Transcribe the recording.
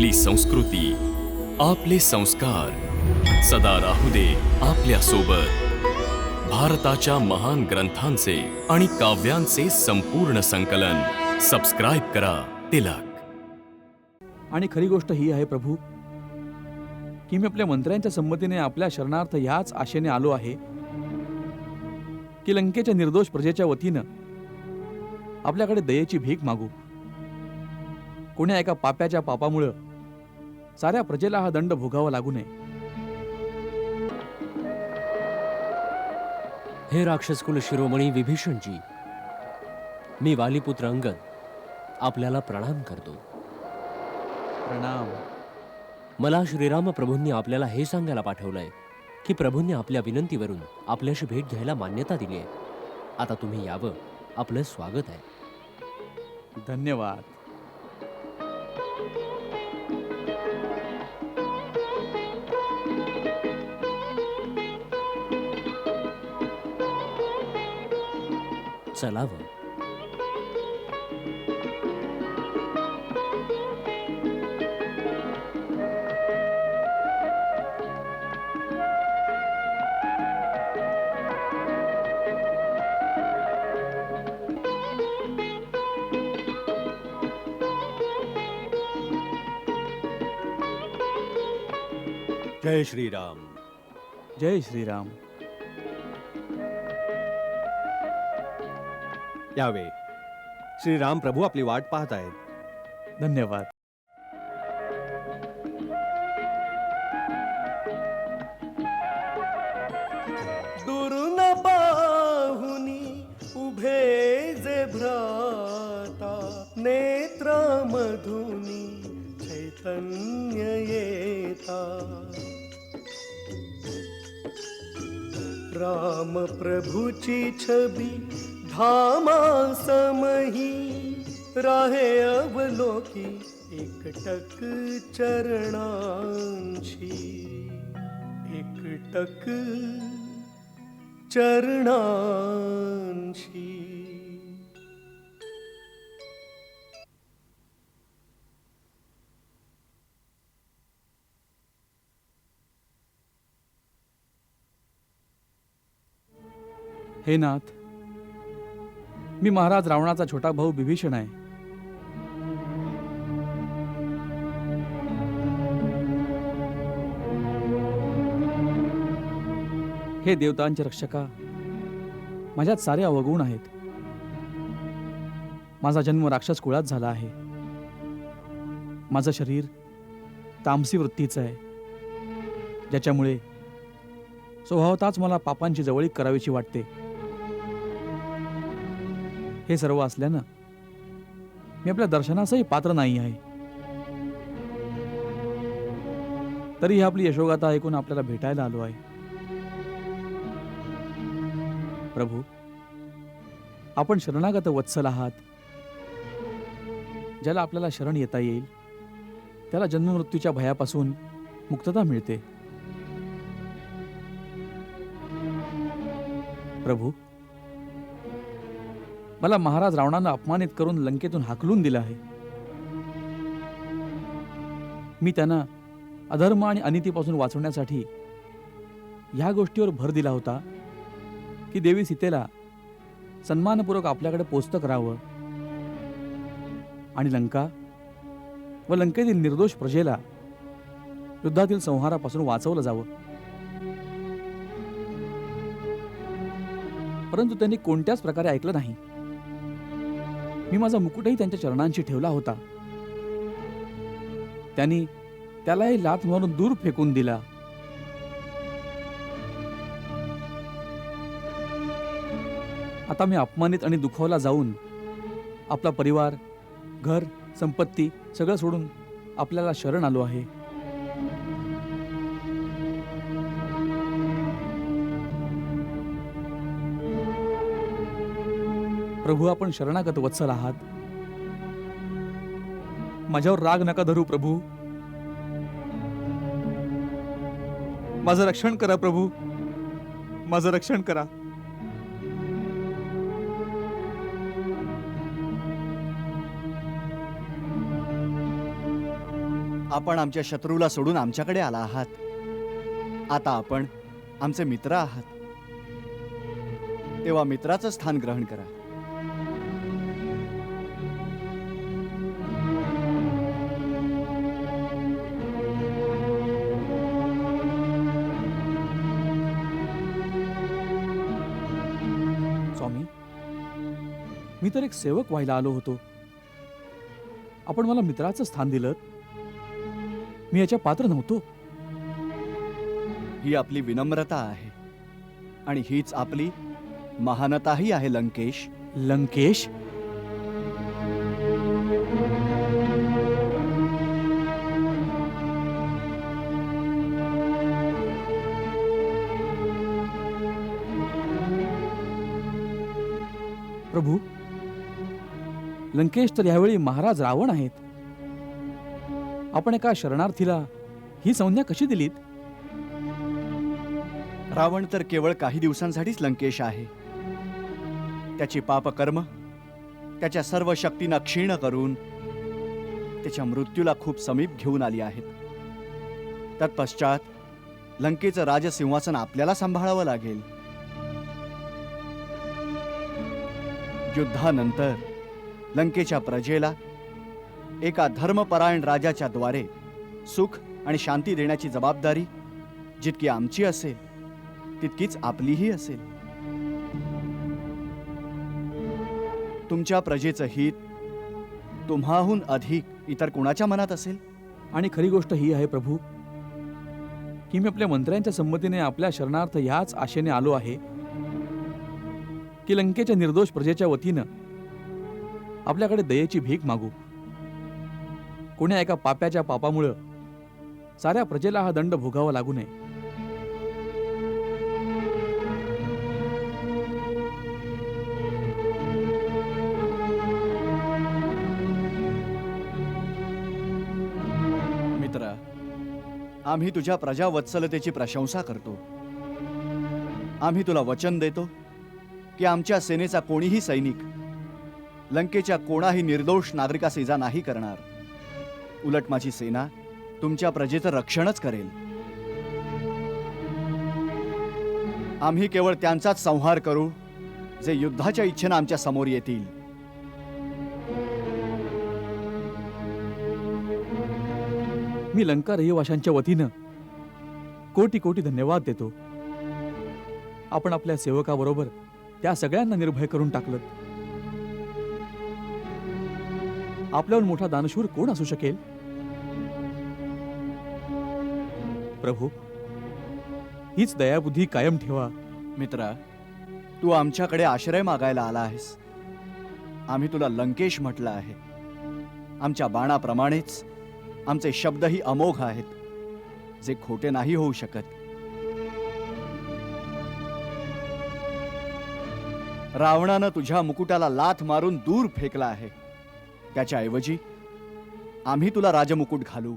आपली संस्कृती आपले संस्कार. सदा राहू दे आपल्यासोबत भारताच्या महान ग्रंथांचे आणि काव्यांचे संपूर्ण संकलन. सबस्क्राईब करा तिलक. आणि खरी गोष्ट ही आहे प्रभू की मी आपल्या मंत्र्यांच्या संमतीने आपल्या शरणार्थ ह्याच आशेने आलो आहे की लंकेच्या निर्दोष प्रजेच्या वतीनं आपल्याकडे दयेची भीक मागू. कोण्या एका पाप्याच्या पापामुळं साऱ्या प्रजेला हा दंड भोगावा लागू नये. हे राक्षसकुल शिरोमणी विभीषणजी मी वालीपुत्र अंगद आपल्याला प्रणाम करतो. प्रणाम. मला श्रीराम प्रभूंनी आपल्याला हे सांगायला पाठवलंय की प्रभूंनी आपल्या विनंतीवरून आपल्याशी भेट घ्यायला मान्यता दिली आहे आता तुम्ही यावं आपलं स्वागत आहे. धन्यवाद. चलावं. जय श्रीराम. जय श्रीराम. यावे श्रीराम प्रभू आपली वाट पाहत आहेत. धन्यवाद. दुरून पाहुनी उभे जे भ्राता नेत्र मधुनी चैतन्य येता. राम प्रभुची छबी धामा समही राहे अवलोकी एकटक चरणांशी एकटक चरणांशी. हे नाथ मी महाराज रावणाचा छोटा भाऊ बिभीषण आहे. हे देवतांचे रक्षका माझ्यात सारे अवगुण आहेत. माझा जन्म राक्षस कुळात झाला आहे. माझं शरीर तामसी वृत्तीचं आहे. ज्याच्यामुळे स्वभावताच मला पापांची जवळीक करावीशी वाटते. हे सर्व असल्यानं मी आपल्या दर्शनासही पात्र नाही आहे. तरी ही आपली यशोगाथा ऐकून आपल्याला भेटायला आलो आहे. प्रभू आपण शरणागत वत्सल आहात. ज्याला आपल्याला शरण येता येईल त्याला जन्ममृत्यूच्या भयापासून मुक्तता मिळते. प्रभू मला महाराज रावणानं अपमानित करून लंकेतून हाकलून दिलं आहे. मी त्यांना अधर्म आणि अनितीपासून वाचवण्यासाठी ह्या गोष्टीवर भर दिला होता की देवी सीतेला सन्मानपूर्वक आपल्याकडे पोचतं करावं आणि लंका व लंकेतील निर्दोष प्रजेला युद्धातील संहारापासून वाचवलं जावं. परंतु त्यांनी कोणत्याच प्रकारे ऐकलं नाही. मी माझा मुकुटही त्यांच्या चरणांशी ठेवला होता. त्यांनी त्यालाही लाथ मारून दूर फेकून दिला. आता मी अपमानित आणि दुखावला जाऊन आपला परिवार घर संपत्ती सगळं सोडून आपल्याला शरण आलो आहे. प्रभू आपण शरणागत वत्सल आहात. माझ्यावर राग नका धरू प्रभू. माझं रक्षण करा प्रभू. माझं रक्षण करा. आपण आमच्या शत्रूला सोडून आमच्याकडे आला आहात. आता आपण आमचे मित्र आहात. तेव्हा मित्राचं स्थान ग्रहण करा. स्वामी. मी तर एक सेवक व्हायला आलो होतो. आपण मला मित्राचं स्थान दिलं. मी याच्या पात्र नव्हतो. ही आपली विनम्रता आहे. आणि हीच आपली महानताही आहे लंकेश. लंकेश? प्रभू लंकेश तर यावेळी महाराज रावण आहेत. आपण एका शरणार्थीला ही संज्ञा कशी दिलीत? रावण तर केवळ काही दिवसांसाठीच लंकेश आहे. त्याची पापकर्म त्याच्या सर्व शक्तींना क्षीण करून त्याच्या मृत्यूला खूप समीप घेऊन आली आहेत. तत्पश्चात लंकेचं राजसिंहासन आपल्याला सांभाळावं लागेल. युद्धानंतर लंकेच्या प्रजेला एका धर्मपरायण राजाच्या द्वारे सुख आणि शांती देण्याची जबाबदारी जितकी आमची असेल तितकीच आपलीही असेल. तुमच्या प्रजेचं हित तुम्हाहून अधिक इतर कोणाच्या मनात असेल? आणि खरी गोष्ट ही आहे प्रभू की मी आपल्या मंत्र्यांच्या संमतीने आपल्या शरणार्थ ह्याच आशेने आलो आहे की लंकेच्या निर्दोष प्रजेच्या वतीनं आपल्याकडे दयेची भीक मागू. कोण्या एका पाप्याच्या पापामुळं साऱ्या प्रजेला हा दंड भोगावा लागू नये. मित्र आम्ही तुझ्या प्रजावत्सलतेची प्रशंसा करतो. आम्ही तुला वचन देतो. की आमच्या सेनेचा कोणीही सैनिक लंकेच्या कोणाही निर्दोष नागरिकास इजा नाही करणार. उलट माझी सेना तुमच्या प्रजेचं रक्षणच करेल. आम्ही केवळ त्यांचाच संहार करू जे युद्धाच्या इच्छेनं आमच्यासमोर येतील. मी लंका रहिवाशांच्या वतीनं कोटी कोटी धन्यवाद देतो. आपण आपल्या सेवकाबरोबर त्या सगळ्यांना निर्भय करून टाकलं. आपल्याहून मोठा दानशूर कोण असू शकेल? प्रभू हीच दयाबुद्धी कायम ठेवा. मित्रा तू आमच्याकडे आश्रय मागायला आला आहेस. आम्ही तुला लंकेश म्हटलं आहे. आमच्या बाणाप्रमाणेच आमचे शब्दही अमोघ आहेत. जे खोटे नाही होऊ शकत. रावणानं तुझ्या मुकुटाला लाथ मारून दूर फेकला आहे. त्याच्याऐवजी आम्ही तुला राजमुकुट घालू.